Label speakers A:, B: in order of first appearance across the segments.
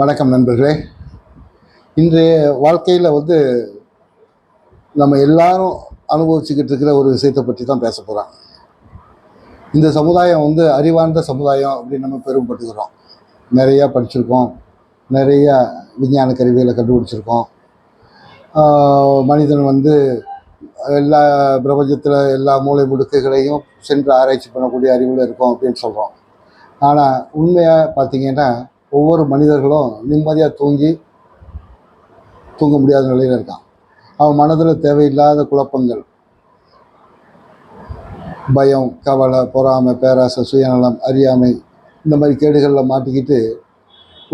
A: வணக்கம் நண்பர்களே. இன்றைய வாழ்க்கையில் வந்து நம்ம எல்லாரும் அனுபவிச்சுக்கிட்டு இருக்கிற ஒரு விஷயத்தை பற்றி தான் பேச போகிறோம் இந்த சமுதாயம் வந்து அறிவார்ந்த சமுதாயம் அப்படின்னு நம்ம பெருமைப்பட்டுக்கிறோம் நிறையா படிச்சிருக்கோம். நிறையா விஞ்ஞான கருவிகளை கண்டுபிடிச்சிருக்கோம். மனிதன் வந்து எல்லா பிரபஞ்சத்தில் எல்லா மூலை முடுக்குகளையும் சென்று ஆராய்ச்சி பண்ணக்கூடிய அறிவில் இருக்கும் அப்படின்னு சொல்கிறோம் ஆனால் உண்மையாக பார்த்தீங்கன்னா ஒவ்வொரு மனிதர்களும் நிம்மதியாக தூங்கி தூங்க முடியாத நிலையில் இருக்கான். அவன் மனதில் தேவையில்லாத குழப்பங்கள். பயம் கவலை பொறாமை பேராசை சுயநலம் அறியாமை இந்த மாதிரி கேடுகளில் மாட்டிக்கிட்டு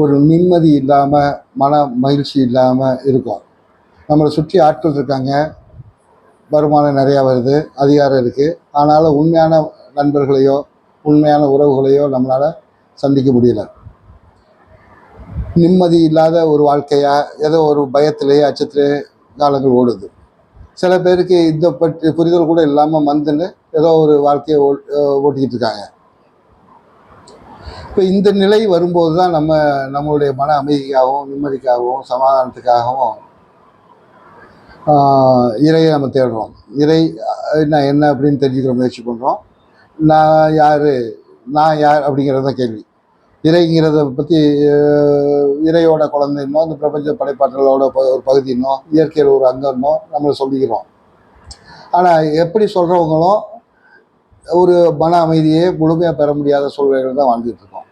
A: ஒரு நிம்மதி இல்லாமல் மன மகிழ்ச்சி இல்லாமல் இருக்கும். நம்மளை சுற்றி ஆட்கள் இருக்காங்க. வருமானம் நிறையா வருது அதிகாரம் இருக்குது ஆனாலும் உண்மையான நண்பர்களையோ உண்மையான உறவுகளையோ நம்மளால் சந்திக்க முடியலை. நிம்மதி இல்லாத ஒரு வாழ்க்கையா ஏதோ ஒரு பயத்திலேயே அச்சத்திலே காலங்கள் ஓடுது. சில பேருக்கு இந்த பற்றி புரிதல் கூட இல்லாமல் மந்துன்னு ஏதோ ஒரு வாழ்க்கையை ஓ ஓட்டிக்கிட்டு இருக்காங்க இப்போ இந்த நிலை வரும்போது தான் நம்ம நம்மளுடைய மன அமைதிக்காகவும் நிம்மதிக்காகவும் சமாதானத்துக்காகவும் இறையை நம்ம தேடுறோம். இறை என்ன என்ன அப்படின்னு தெரிஞ்சுக்கிற முயற்சி பண்ணுறோம் நான் யார் நான் யார் அப்படிங்கிறது தான் கேள்வி. இறைங்கிறத பற்றி இறையோட குழந்தைன்னோ இந்த பிரபஞ்ச படைப்பாற்றலோட ஒரு பகுதினோ இயற்கையில் ஒரு அங்கன்னோ நம்மளை சொல்லிக்கிறோம். ஆனால் எப்படி சொல்கிறவங்களும் ஒரு மன அமைதியை முழுமையாக பெற முடியாத சூழ்நிலைகள் தான் வாழ்ந்துட்டு இருக்கோம்.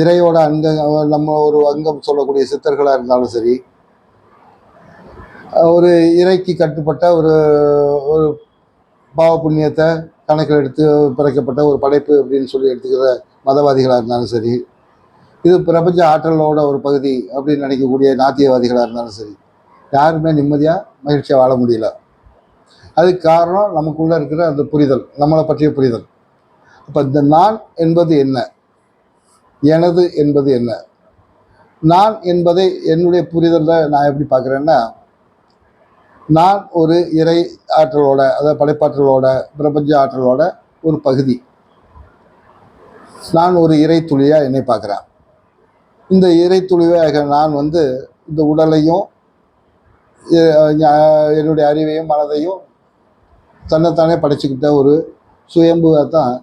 A: இறையோட அங்க நம்ம ஒரு அங்கம் சொல்லக்கூடிய சித்தர்களாக இருந்தாலும் சரி ஒரு இறைக்கு கட்டுப்பட்ட ஒரு ஒரு பாவ புண்ணியத்தை கணக்கில் எடுத்து பிறக்கப்பட்ட ஒரு படைப்பு அப்படின்னு சொல்லி எடுத்துக்கிற மதவாதிகளாக இருந்தாலும் சரி இது பிரபஞ்ச ஆற்றலோட ஒரு பகுதி அப்படின்னு நினைக்கக்கூடிய நாத்தியவாதிகளாக இருந்தாலும் சரி யாருமே நிம்மதியாக மகிழ்ச்சியாக வாழ முடியல. அதுக்கு காரணம் நமக்குள்ளே இருக்கிற அந்த புரிதல் நம்மளை பற்றிய புரிதல். அப்போ இந்த நான் என்பது என்ன? எனது என்பது என்ன? நான் என்பதை என்னுடைய புரிதலில் நான் எப்படி பார்க்குறேன்னா நான் ஒரு இறை ஆற்றலோட அதாவது படைப்பாற்றலோட பிரபஞ்ச ஆற்றலோட ஒரு பகுதி. நான் ஒரு இறை துளியாக என்னை பார்க்குறேன். இந்த இறை துளியாக நான் வந்து இந்த உடலையும் என்னுடைய அறிவையும் மனதையும் தன்னைத்தானே படைச்சிக்கிட்ட ஒரு சுயம்புவாக தான்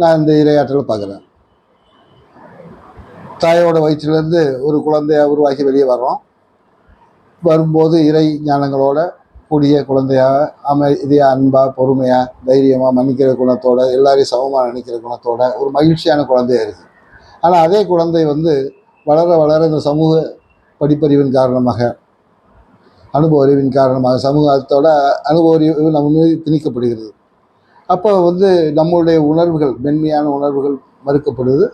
A: நான் இந்த இரையாற்றலை பார்க்குறேன். தாயோட வயிற்றிலேருந்து ஒரு குழந்தைய உருவாக்கி வெளியே வர்றோம். வரும்போது இறை ஞானங்களோட கூடிய குழந்தையாக அமைதியாக அன்பாக பொறுமையாக தைரியமாக மன்னிக்கிற குணத்தோட எல்லாரையும் சமமாக நினைக்கிற குணத்தோட ஒரு மகிழ்ச்சியான குழந்தையா இருக்குது ஆனால் அதே குழந்தை வந்து வளர வளர இந்த சமூக படிப்பறிவின் காரணமாக அனுபவ அறிவின் காரணமாக சமூகத்தோட அனுபவ அறிவு நம்ம மீது திணிக்கப்படுகிறது. அப்போ வந்து நம்மளுடைய உணர்வுகள் மென்மையான உணர்வுகள் மறுக்கப்படுது.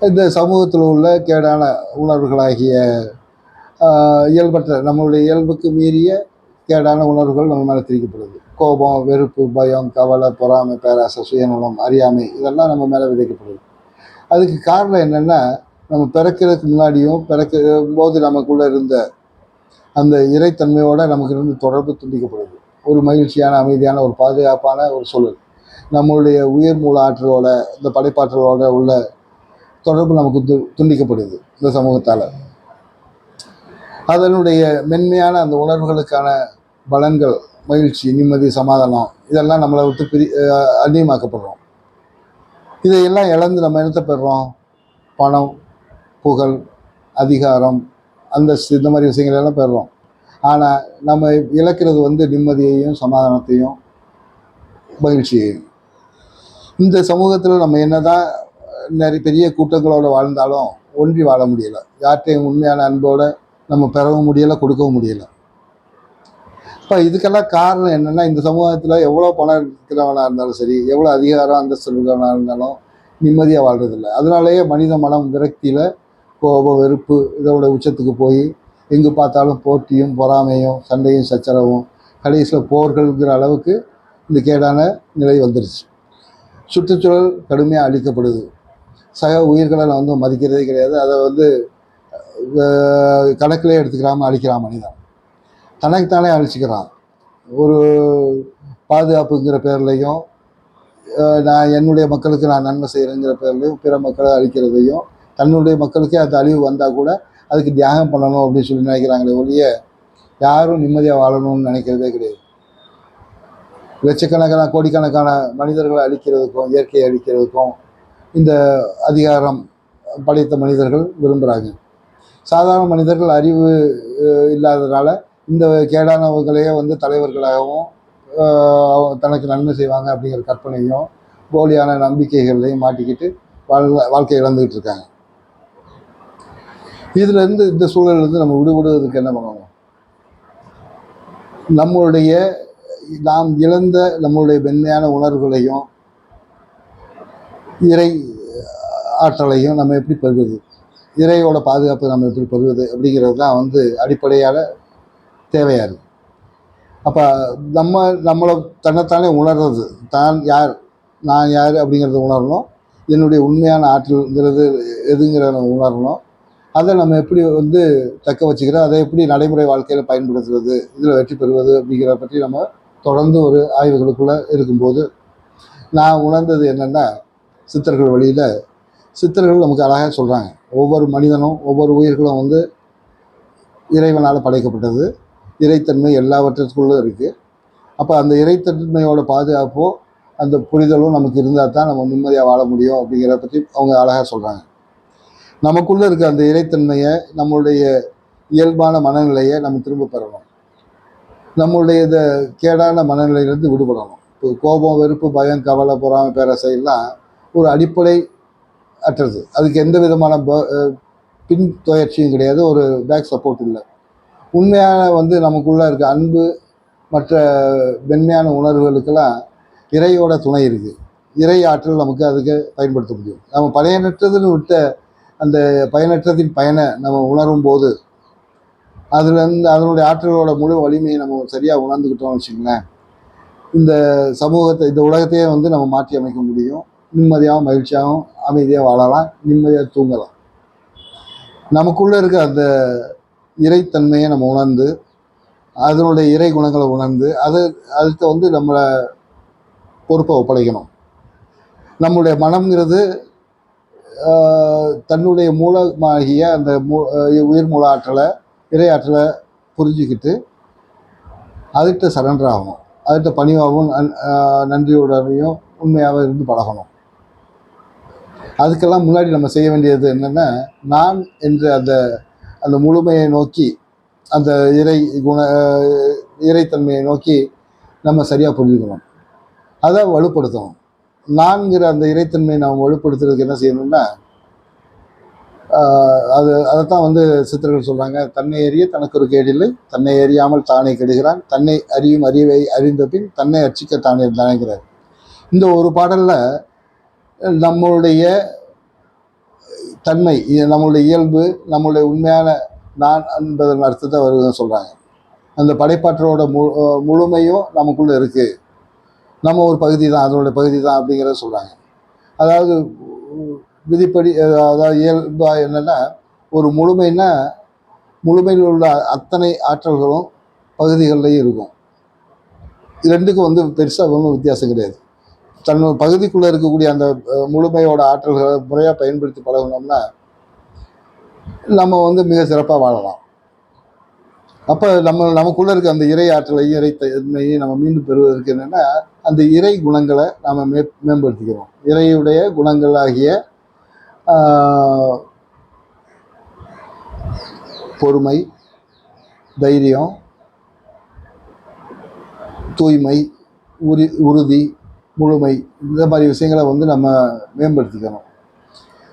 A: இந்த சமூகத்தில் உள்ள கேடான உணர்வுகளாகிய இயல்பற்ற நம்மளுடைய இயல்புக்கு மீறிய கேடான உணர்வுகள் நம்ம மேலே திரிக்கப்படுது கோபம் வெறுப்பு பயம் கவலை பொறாமை பேராசை சுயநலம் அறியாமை இதெல்லாம் நம்ம மேலே விதைக்கப்படுது அதுக்கு காரணம் என்னென்னா நம்ம பிறக்கிறதுக்கு முன்னாடியும் பிறக்கும் போது நமக்குள்ளே இருந்த அந்த இறைத்தன்மையோட நமக்கு இருந்து தொடர்பு துண்டிக்கப்படுது. ஒரு மகிழ்ச்சியான அமைதியான ஒரு பாதுகாப்பான ஒரு சூழல். நம்மளுடைய உயர் மூல ஆற்றலோட இந்த படைப்பாற்றலோட உள்ள தொடர்பு நமக்கு து துண்டிக்கப்படுது இந்த சமூகத்தால். அதனுடைய மென்மையான அந்த உணர்வுகளுக்கான பலன்கள் மகிழ்ச்சி நிம்மதி சமாதானம் இதெல்லாம் நம்மளை விட்டு பிரி அந்நியமாக்கப்படுறோம். இதையெல்லாம் இழந்து நம்ம என்னத்தை பெறுறோம்? பணம் புகழ் அதிகாரம் அந்த இந்த மாதிரி விஷயங்கள் எல்லாம் பெறுறோம். ஆனால் நம்ம இழக்கிறது வந்து நிம்மதியையும் சமாதானத்தையும் மகிழ்ச்சியையும். இந்த சமூகத்தில் நம்ம என்னதான் நிறைய பெரிய கூட்டங்களோடு வாழ்ந்தாலும் ஒன்றி வாழ முடியல. யார்கிட்டையும் உண்மையான அன்போடு நம்ம பெறவும் முடியலை கொடுக்கவும் முடியல. இப்போ இதுக்கெல்லாம் காரணம் என்னென்னா இந்த சமூகத்தில் எவ்வளோ பணம் இருக்கிறவனாக இருந்தாலும் சரி எவ்வளோ அதிகாரம் அந்தஸ்து இருக்கிறவனாக இருந்தாலும் நிம்மதியாக வாழ்றதில்ல. அதனாலேயே மனித மனம் விரக்தியில் கோபம் வெறுப்பு இதோட உச்சத்துக்கு போய் எங்கே பார்த்தாலும் போட்டியும் பொறாமையும் சண்டையும் சச்சரவும் கடைசியில் போர்கள்ங்கிற அளவுக்கு இந்த கேடான நிலை வந்துருச்சு. சுற்றுச்சூழல் கடுமையாக அழிக்கப்படுது. சக உயிர்களை நான் வந்து மதிக்கிறதே கிடையாது. அதை வந்து கணக்கிலே எடுத்துக்கிறாம அழிக்கிறான் மனிதன். தனக்குத்தானே அழிச்சிக்கிறான். ஒரு பாதுகாப்புங்கிற பேர்லையும் நான் என்னுடைய மக்களுக்கு நான் நன்மை செய்கிறேங்கிற பேர்லையும் பிற மக்களை அழிக்கிறதையும் தன்னுடைய மக்களுக்கே அந்த அழிவு வந்தால் கூட அதுக்கு தியாகம் பண்ணணும் அப்படின்னு சொல்லி நினைக்கிறாங்களே ஒழிய யாரும் நிம்மதியாக வாழணும்னு நினைக்கிறதே கிடையாது. லட்சக்கணக்கான கோடிக்கணக்கான மனிதர்களை அழிக்கிறதுக்கும் இயற்கையை அழிக்கிறதுக்கும் இந்த அதிகாரம் படைத்த மனிதர்கள் விரும்புகிறாங்க சாதாரண மனிதர்கள் அறிவு இல்லாததுனால இந்த கேடானவர்களையே வந்து தலைவர்களாகவும் தனக்கு நன்மை செய்வாங்க அப்படிங்கிற கற்பனையும் போலியான நம்பிக்கைகளையும் மாட்டிக்கிட்டு வாழ் வாழ்க்கை இழந்துக்கிட்டு இருக்காங்க. இதுலேருந்து இந்த சூழல்ல இருந்து நம்ம விடுபடுவதற்கு என்ன பண்ணணும்? நம்மளுடைய நாம் இழந்த நம்மளுடைய மென்மையான உணர்வுகளையும் இறை ஆற்றலையும் நம்ம எப்படி பெறுவது? இறையோட பாதுகாப்பு நம்ம எப்படி பெறுவது அப்படிங்கிறது தான் வந்து அடிப்படையான தேவையாக இருக்குது அப்போ நம்ம நம்மளை தன்னைத்தானே உணர்றது. தான் யார் நான் யார் அப்படிங்கிறத உணரணும். என்னுடைய உண்மையான ஆற்றல்ங்கிறது எதுங்கிறத நம்ம உணரணும். அதை நம்ம எப்படி வந்து தக்க வச்சுக்கிறோம் அதை எப்படி நடைமுறை வாழ்க்கையில் பயன்படுத்துறது இதில் வெற்றி பெறுவது அப்படிங்கிறத பற்றி நம்ம தொடர்ந்து ஒரு ஆய்வுகளுக்குள்ளே இருக்கும்போது நான் உணர்ந்தது என்னென்னா சித்தர்கள் வழியில் சித்தர்கள் நமக்கு அழகாக சொல்கிறாங்க ஒவ்வொரு மனிதனும் ஒவ்வொரு உயிர்களும் வந்து இறைவனால் படைக்கப்பட்டது. இறைத்தன்மை எல்லாவற்றிற்குள்ளும் இருக்குது அப்போ அந்த இறைத்தன்மையோட பாதுகாப்போ அந்த புரிதலும் நமக்கு இருந்தால் தான் நம்ம நிம்மதியாக வாழ முடியும் அப்படிங்கிறத பற்றி அவங்க அழகாக சொல்கிறாங்க நமக்குள்ளே இருக்க அந்த இறைத்தன்மையை நம்மளுடைய இயல்பான மனநிலையை நம்ம திரும்ப பெறணும். நம்மளுடைய இந்த கேடான மனநிலையிலேருந்து விடுபடணும். இப்போ கோபம் வெறுப்பு பயம் கவலை பொறாமை பேரசையெல்லாம் எல்லாம் ஒரு அடிப்படை அற்றது அதுக்கு எந்த விதமான ப- பின் துயர்ச்சியும் கிடையாது. ஒரு பேக் சப்போர்ட் இல்லை. உண்மையான வந்து நமக்குள்ளே இருக்க அன்பு மற்ற மென்மையான உணர்வுகளுக்கெல்லாம் இறையோட துணை இருக்குது இறை ஆற்றல் நமக்கு அதுக்கு பயன்படுத்த முடியும். நம்ம பயனற்றதுன்னு விட்ட அந்த பயனற்றத்தின் பயனை நம்ம உணரும் போது அதுலேருந்து அதனுடைய ஆற்றலோட முழு வலிமையை நம்ம சரியாக உணர்ந்துக்கிட்டோம்னு வச்சுங்களேன் இந்த சமூகத்தை இந்த உலகத்தையே வந்து நம்ம மாற்றி அமைக்க முடியும். நிம்மதியாகவும் மகிழ்ச்சியாகவும் அமைதியாக வாழலாம் நிம்மதியாக தூங்கலாம். நமக்குள்ளே இருக்க அந்த இறைத்தன்மையை நம்ம உணர்ந்து அதனுடைய இறை குணங்களை உணர்ந்து அது அதுக்கு வந்து நம்மளை பொறுப்பை ஒப்படைக்கணும். நம்மளுடைய மனம்ங்கிறது தன்னுடைய மூலமாகிய அந்த மூ உயிர் மூல ஆற்றலை இறை ஆற்றலை புரிஞ்சுக்கிட்டு அதுகிட்ட சரண்டர் ஆகணும். அதுகிட்ட பணிவாகவும் நன்- நன்றியுடனையும் உண்மையாக இருந்து பழகணும். அதுக்கெல்லாம் முன்னாடி நம்ம செய்ய வேண்டியது என்னென்னா நான் என்று அந்த அந்த முழுமையை நோக்கி அந்த இறை குண இறைத்தன்மையை நோக்கி நம்ம சரியாக புரிஞ்சுக்கணும். அதை வலுப்படுத்தணும். நான்கிற அந்த இறைத்தன்மையை நாம் வலுப்படுத்துறதுக்கு என்ன செய்யணும்னா அது அதைத்தான் வந்து சித்தர்கள் சொல்கிறாங்க தன்னை அறிய தனக்கு ஒரு கேடில்லை தன்னை அறியாமல் தானே கெடுகிறான் தன்னை அறியும் அறிவை அறிந்த பின் தன்னை அர்ச்சிக்க தானே தானேங்கிறார். இந்த ஒரு பாடலில் நம்மளுடைய தன்மை நம்மளுடைய இயல்பு நம்மளுடைய உண்மையான நான் என்பதன் அர்த்தத்தை அவர் சொல்கிறாங்க அந்த படைப்பாற்றலோட மு முழுமையும் நமக்குள்ளே இருக்குது நம்ம ஒரு பகுதி தான் அதனுடைய பகுதி தான் அப்படிங்கிறத சொல்கிறாங்க அதாவது விதிப்படி அதாவது இயல்பாக என்னென்னா ஒரு முழுமைன்னா முழுமையில் உள்ள அத்தனை ஆற்றல்களும் பகுதிகளிலையும் இருக்கும். ரெண்டுக்கும் வந்து பெருசாக ஒன்றும் வித்தியாசம் கிடையாது. தன் பகுதிக்குள்ளே இருக்கக்கூடிய அந்த முழுமையோட ஆற்றல்களை முறையாக பயன்படுத்தி பழகினோம்னா நம்ம வந்து மிக சிறப்பாக வாழலாம். அப்போ நம்ம நமக்குள்ளே இருக்க அந்த இறை ஆற்றலையும் இறை தன்மையும் நம்ம மீண்டும் பெறுவதற்கு என்னென்னா அந்த இறை குணங்களை நாம் மே மேம்படுத்திக்கிறோம். இறையுடைய குணங்களாகிய பொறுமை தைரியம் தூய்மை உரி உறுதி முழுமை இந்த மாதிரி விஷயங்களை வந்து நம்ம மேம்படுத்திக்கணும்.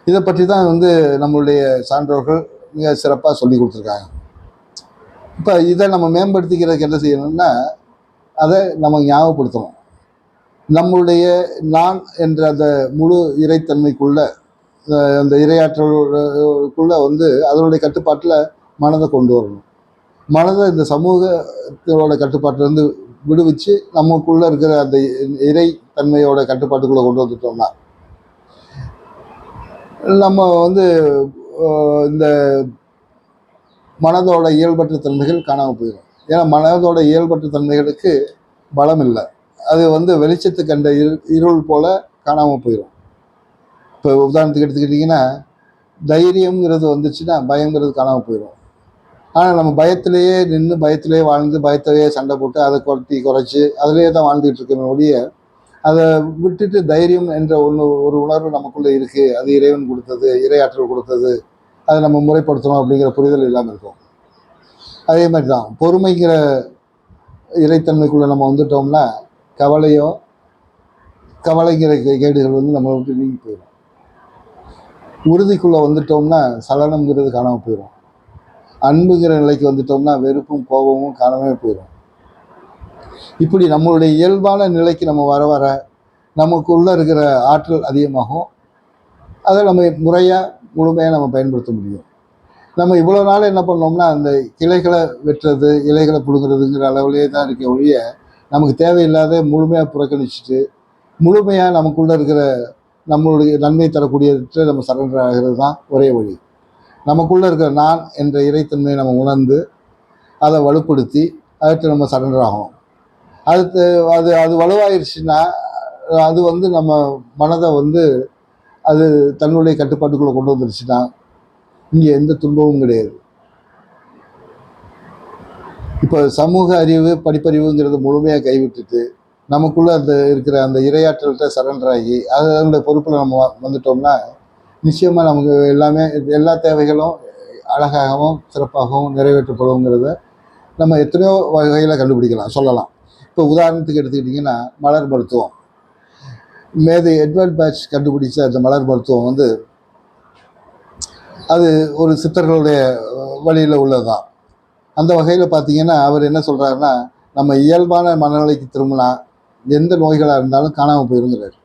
A: இதை பற்றி தான் வந்து நம்மளுடைய சான்றோர்கள் மிக சிறப்பாக சொல்லி கொடுத்துருக்காங்க. இப்போ இதை நம்ம மேம்படுத்திக்கிறதுக்கு என்ன செய்யணும்னா அதை நம்ம ஞாபகப்படுத்தணும். நம்மளுடைய நான் என்ற அந்த முழு இறைத்தன்மைக்குள்ள அந்த இரையாற்றலுக்குள்ள வந்து அதனுடைய கட்டுப்பாட்டில் மனதை கொண்டு வரணும். மனதை இந்த சமூகத்தோட கட்டுப்பாட்டிலேருந்து விடுவிச்சு நமக்குள்ளே இருக்கிற அந்த இறை தன்மையோட கட்டுப்பாட்டுக்குள்ளே கொண்டு வந்துட்டோம்னா நம்ம வந்து இந்த மனதோட இயல்பற்ற தன்மைகள் காணாமல் போயிடும் ஏன்னா மனதோட இயல்பற்ற தன்மைகளுக்கு பலம் இல்லை. அது வந்து வெளிச்சத்து கண்ட இரு இருள் போல காணாமல் போயிடும் இப்போ உதாரணத்துக்கு எடுத்துக்கிட்டிங்கன்னா தைரியம்ங்கிறது வந்துச்சுன்னா பயங்கிறது காணாமல் போயிடும் ஆனால் நம்ம பயத்திலேயே நின்று பயத்திலேயே வாழ்ந்து பயத்திலேயே சண்டை போட்டு அதை குறைத்தி குறைச்சி அதிலேயே தான் வாழ்ந்துட்டு இருக்கோமே ஒழிய அதை விட்டுட்டு தைரியம் என்ற ஒன்று ஒரு உணர்வு நமக்குள்ளே இருக்குது அது இறைவன் கொடுத்தது இரையாற்றல் கொடுத்தது. அதை நம்ம முறைப்படுத்தணும் அப்படிங்கிற புரிதல் இல்லாமல் இருக்கும். அதே மாதிரி தான் பொறுமைங்கிற இறைத்தன்மைக்குள்ளே நம்ம வந்துட்டோம்னா கவலையோ கவலைங்கிற கே- கேடுகள் வந்து நம்மளை விட்டு நீங்கி போயிடும் உறுதிக்குள்ளே வந்துட்டோம்னா சலனம்ங்கிறது காணாமல் போயிடும் அன்புகிற நிலைக்கு வந்துட்டோம்னா வெறுப்பும் கோபமும் காணவே போயிடும் இப்படி நம்மளுடைய இயல்பான நிலைக்கு நம்ம வர வர நமக்குள்ளே இருக்கிற ஆற்றல் அதிகமாகும். அதை நம்ம முறையாக முழுமையாக நம்ம பயன்படுத்த முடியும். நம்ம இவ்வளோ நாள் என்ன பண்ணோம்னா அந்த கிளைகளை வெட்டுறது இலைகளை பிடுங்குறதுங்கிற அளவுலேயே தான் இருக்க ஒழிய நமக்கு தேவையில்லாத முழுமையாக புறக்கணிச்சிட்டு முழுமையாக நமக்குள்ளே இருக்கிற நம்மளுடைய நன்மை தரக்கூடியதை நம்ம சரண்டர் ஆகிறது தான் ஒரே வழி. நமக்குள்ளே இருக்கிற நான் என்ற இறைத்தன்மையை நம்ம உணர்ந்து அதை வலுப்படுத்தி அதற்கு நம்ம சரண்டர் ஆகணும். அது அது அது வலுவாயிருச்சுன்னா அது வந்து நம்ம மனதை வந்து அது தன்னுடைய கட்டுப்பாட்டுக்குள்ளே கொண்டு வந்துருச்சுன்னா இங்கே எந்த துன்பமும் கிடையாது. இப்போ சமூக அறிவு படிப்பறிவுங்கிறது முழுமையாக கைவிட்டுட்டு நமக்குள்ளே அந்த இருக்கிற அந்த இரையாற்றல்கிட்ட சரண்டர் ஆகி அதனுடைய பொறுப்பில் நம்ம வ- வந்துட்டோம்னா நிச்சயமாக நமக்கு எல்லாமே எல்லா தேவைகளும் அழகாகவும் சிறப்பாகவும் நிறைவேற்றப்படுங்கிறத நம்ம எத்தனையோ வகையில் கண்டுபிடிக்கலாம் சொல்லலாம். இப்போ உதாரணத்துக்கு எடுத்துக்கிட்டிங்கன்னா மலர் மருத்துவம். மேதை எட்வர்ட் பேட்ச் கண்டுபிடிச்ச அந்த மலர் மருத்துவம் வந்து அது ஒரு சித்தர்களுடைய வழியில் உள்ளதுதான். அந்த வகையில் பார்த்தீங்கன்னா அவர் என்ன சொல்கிறாருன்னா நம்ம இயல்பான மனநிலைக்கு திரும்பினா எந்த நோய்களாக இருந்தாலும் காணாமல் போயிருங்கிறார்.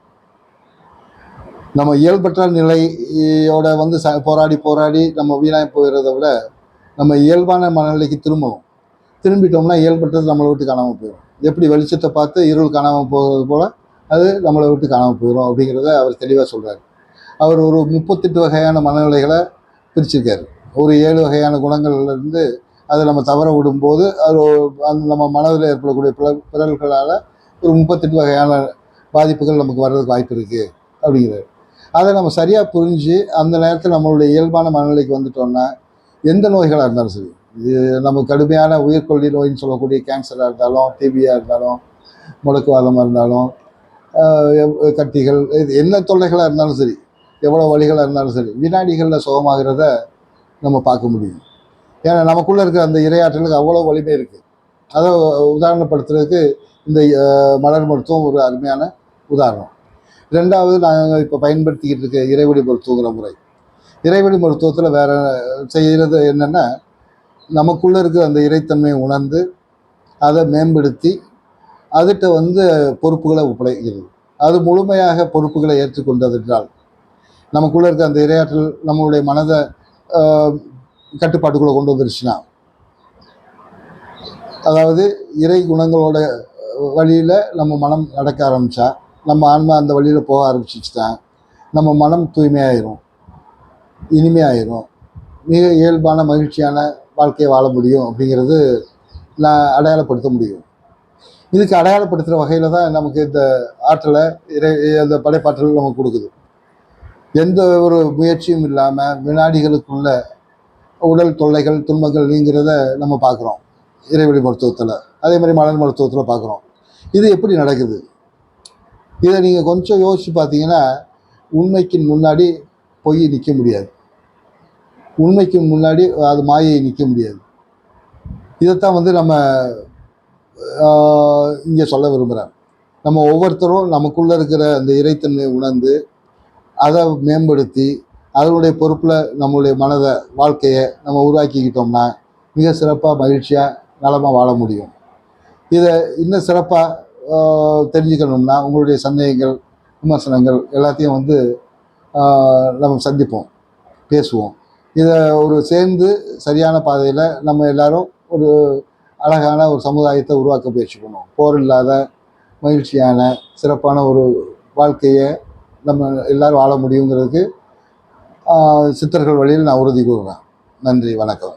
A: நம்ம இயல்பற்ற நிலையோட வந்து ச போராடி போராடி நம்ம வீணாய் போயிடுறத விட நம்ம இயல்பான மனநிலைக்கு திரும்பவும். திரும்பிட்டோம்னா இயல்பற்றது நம்மளை விட்டு காணாமல் போயிடும் எப்படி வெளிச்சத்தை பார்த்து இருள் காணாமல் போகிறது போல் அது நம்மளை விட்டு காணாமல் போயிடும் அப்படிங்கிறத அவர் தெளிவாக சொல்கிறார் அவர் ஒரு முப்பத்தெட்டு வகையான மனநிலைகளை பிரிச்சிருக்காரு. ஒரு ஏழு வகையான குணங்கள்லேருந்து அதை நம்ம தவற விடும்போது அது அந்த நம்ம மனதில் ஏற்படக்கூடிய பிற பிறல்களால் ஒரு முப்பத்தெட்டு வகையான பாதிப்புகள் நமக்கு வர்றதுக்கு வாய்ப்பு இருக்குது அப்படிங்கிறாரு. அதை நம்ம சரியாக புரிஞ்சு அந்த நேரத்தில் நம்மளுடைய இயல்பான மனநிலைக்கு வந்துட்டோம்னா எந்த நோய்களாக இருந்தாலும் சரி இது நம்ம கடுமையான உயிர்கொல்லி நோயின்னு சொல்லக்கூடிய கேன்சராக இருந்தாலும் டிபியாக இருந்தாலும் முடக்குவாதமாக இருந்தாலும் எவ்- கட்டிகள் இது என்ன தொல்லைகளாக இருந்தாலும் சரி எவ்வளோ வழிகளாக இருந்தாலும் சரி வினாடிகளில் சுகமாகிறத நம்ம பார்க்க முடியும். ஏன்னா நமக்குள்ளே இருக்கிற அந்த இரையாற்றலுக்கு அவ்வளோ வலிமை இருக்குது அதை உதாரணப்படுத்துறதுக்கு இந்த மலர் மருத்துவம் ஒரு அருமையான உதாரணம். ரெண்டாவது நாங்கள் இப்போ பயன்படுத்திக்கிட்டு இருக்க இறைவழி மருத்துவங்கிற முறை. இறைவழி மருத்துவத்தில் வேற செய்கிறது என்னென்னா நமக்குள்ளே இருக்கிற அந்த இறைத்தன்மையை உணர்ந்து அதை மேம்படுத்தி அதுகிட்ட வந்து பொறுப்புகளை ஒப்படைக்கிறது. அது முழுமையாக பொறுப்புகளை ஏற்றுக்கொண்டதென்றால் நமக்குள்ளே இருக்க அந்த இரையாற்றல் நம்மளுடைய மனதை கட்டுப்பாட்டுக்குள்ளே கொண்டு வந்துருச்சுன்னா அதாவது இறை குணங்களோட வழியில் நம்ம மனம் நடக்க ஆரம்பித்தா நம்ம ஆன்மா அந்த வழியில் போக ஆரம்பிச்சிச்சுன்னா நம்ம மனம் தூய்மையாயிரும். இனிமையாயிரும். மிக இயல்பான மகிழ்ச்சியான வாழ்க்கையை வாழ முடியும் அப்படிங்கிறது நான் அடையாளப்படுத்த முடியும். இதுக்கு அடையாளப்படுத்துகிற வகையில் தான் நமக்கு இந்த ஆற்றலை இறை அந்த படைப்பாற்றல் நமக்கு கொடுக்குது. எந்த ஒரு முயற்சியும் இல்லாமல் வினாடிகளுக்குள்ள உடல் தொல்லைகள் துன்பங்கள் நீங்கிறத நம்ம பார்க்குறோம். இறைவழி மருத்துவத்தில். அதே மாதிரி மலர் மருத்துவத்தில் பார்க்குறோம். இது எப்படி நடக்குது? இதை நீங்கள் கொஞ்சம் யோசித்து பார்த்தீங்கன்னா உண்மைக்கு முன்னாடி பொய் நிற்க முடியாது. உண்மைக்கு முன்னாடி அது மாயை நிற்க முடியாது. இதைத்தான் வந்து நம்ம இங்கே சொல்ல விரும்புகிறேன் நம்ம ஒவ்வொருத்தரும் நமக்குள்ளே இருக்கிற அந்த இறைத்தன்மையை உணர்ந்து அதை மேம்படுத்தி அதனுடைய பொறுப்பில் நம்மளுடைய மனதை வாழ்க்கையை நம்ம உருவாக்கிக்கிட்டோம்னா மிக சிறப்பாக மகிழ்ச்சியாக நலமாக வாழ முடியும். இதை இன்னும் சிறப்பாக தெரிஞ்சுக்கணும்னா உங்களுடைய சந்தேகங்கள் விமர்சனங்கள் எல்லாத்தையும் வந்து நம்ம சந்திப்போம் பேசுவோம். இதை ஒரு சேர்ந்து சரியான பாதையில் நம்ம எல்லாரும் ஒரு அழகான ஒரு சமுதாயத்தை உருவாக்க பேசிக்கணும் போர் இல்லாத மகிழ்ச்சியான சிறப்பான ஒரு வாழ்க்கையை நம்ம எல்லாரும் வாழ முடியுங்கிறதுக்கு சித்தர்கள் வழியில் நான் உறுதி கூறுறேன். நன்றி வணக்கம்.